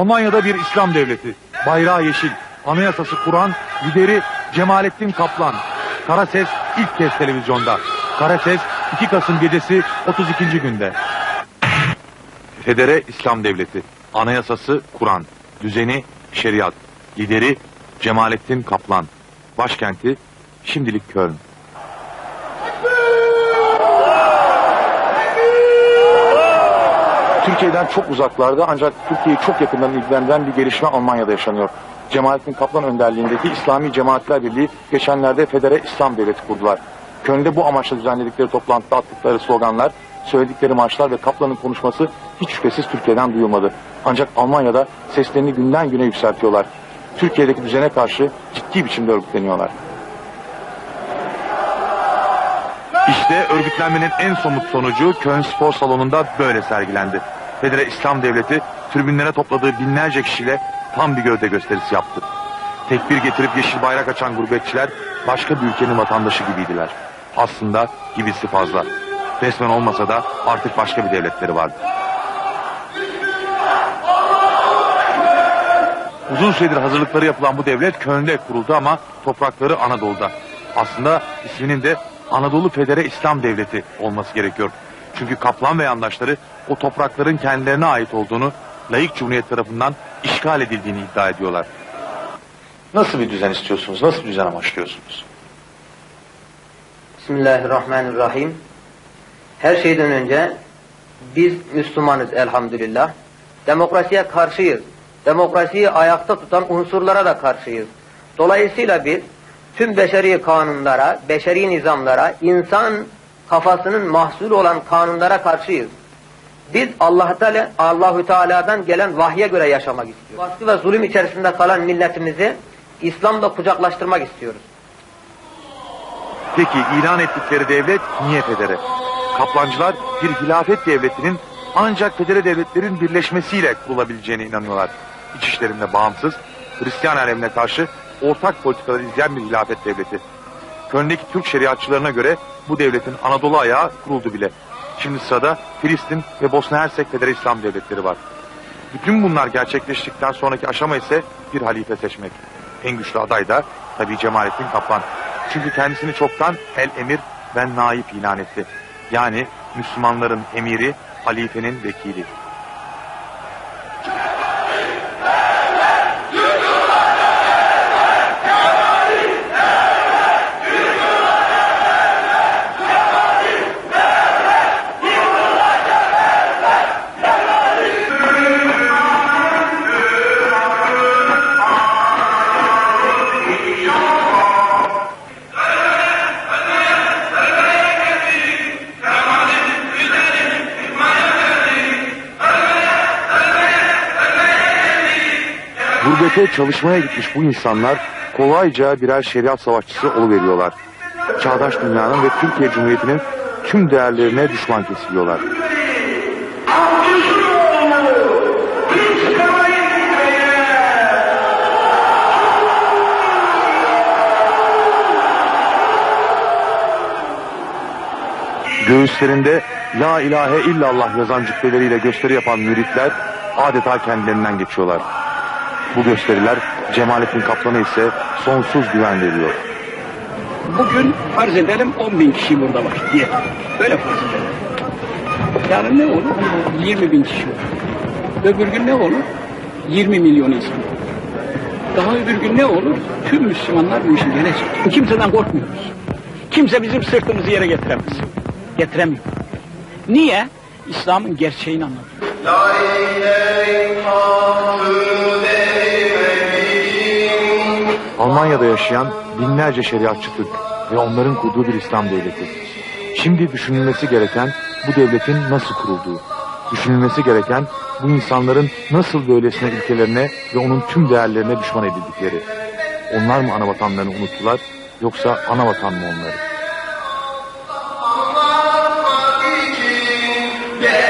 Almanya'da bir İslam devleti. Bayrağı yeşil. Anayasası kuran lideri Cemalettin Kaplan. Kara Ses ilk kez televizyonda. Kara Ses 2 Kasım gecesi 32. günde. Federe İslam Devleti. Anayasası Kur'an. Düzeni şeriat. Lideri Cemalettin Kaplan. Başkenti şimdilik Köln. Türkiye'den çok uzaklarda ancak Türkiye'yi çok yakından ilgilendiren bir gelişme Almanya'da yaşanıyor. Cemalettin Kaplan önderliğindeki İslami Cemaatler Birliği geçenlerde Federe İslam Devleti kurdular. Köln'de bu amaçla düzenledikleri toplantıda attıkları sloganlar, söyledikleri marşlar ve Kaplan'ın konuşması hiç şüphesiz Türkiye'den duyulmadı. Ancak Almanya'da seslerini günden güne yükseltiyorlar. Türkiye'deki düzene karşı ciddi biçimde örgütleniyorlar. İşte örgütlenmenin en somut sonucu Köln Spor Salonu'nda böyle sergilendi. Federe İslam Devleti tribünlere topladığı binlerce kişiyle tam bir gövde gösterisi yaptı. Tekbir getirip yeşil bayrak açan gurbetçiler başka bir ülkenin vatandaşı gibiydiler. Aslında gibisi fazla. Resmen olmasa da artık başka bir devletleri vardı. Uzun süredir hazırlıkları yapılan bu devlet Köln'de kuruldu ama toprakları Anadolu'da. Aslında isminin de Anadolu Federe İslam Devleti olması gerekiyor. Çünkü Kaplan ve yandaşları o toprakların kendilerine ait olduğunu layık cumhuriyet tarafından işgal edildiğini iddia ediyorlar. Nasıl bir düzen istiyorsunuz? Nasıl bir düzen amaçlıyorsunuz? Bismillahirrahmanirrahim. Her şeyden önce biz Müslümanız elhamdülillah. Demokrasiye karşıyız. Demokrasiyi ayakta tutan unsurlara da karşıyız. Dolayısıyla biz tüm beşeri kanunlara, beşeri nizamlara, insan kafasının mahsulü olan kanunlara karşıyız. Biz Allah Teala Allahu Teala'dan gelen vahye göre yaşamak istiyoruz. Baskı ve zulüm içerisinde kalan milletimizi İslam'la kucaklaştırmak istiyoruz. Peki ilan ettikleri devlet niye federe? Kaplancılar bir hilafet devletinin ancak federe devletlerin birleşmesiyle kurulabileceğine inanıyorlar. İç işlerinde bağımsız, Hristiyan alemine karşı ortak politikalar izleyen bir hilafet devleti. Köln'deki Türk şeriatçılarına göre bu devletin Anadolu ayağı kuruldu bile. Şimdi sırada Filistin ve Bosna Hersek Federe İslam devletleri var. Bütün bunlar gerçekleştikten sonraki aşama ise bir halife seçmek. En güçlü aday da tabii Cemalettin Kaplan. Çünkü kendisini çoktan el emir ve naip ilan etti. Yani Müslümanların emiri, halifenin vekili. Gurbete çalışmaya gitmiş bu insanlar kolayca birer şeriat savaşçısı oluveriyorlar. Çağdaş dünyanın ve Türkiye Cumhuriyeti'nin tüm değerlerine düşman kesiliyorlar. Göğüslerinde La ilahe illallah yazan cübbeleriyle gösteri yapan müritler adeta kendilerinden geçiyorlar. Bu gösteriler Cemalettin Kaplan'a ise sonsuz güven veriyor. Bugün farz edelim 10 bin kişi burada var diye. Böyle farz edelim. Yani ne olur? 20 bin kişi olur. Öbür gün ne olur? 20 milyon insan. Daha öbür gün ne olur? Tüm Müslümanlar bu işin gelecek. Kimseden korkmuyoruz. Kimse bizim sırtımızı yere getiremez. Getiremiyor. Niye? İslam'ın gerçeğini anlatıyor. Almanya'da yaşayan binlerce şeriatçı Türk ve onların kurduğu bir İslam devleti. Şimdi düşünülmesi gereken bu devletin nasıl kurulduğu. Düşünülmesi gereken bu insanların nasıl böylesine ülkelerine ve onun tüm değerlerine düşman edildikleri. Onlar mı ana unuttular yoksa ana vatan mı onları? İçin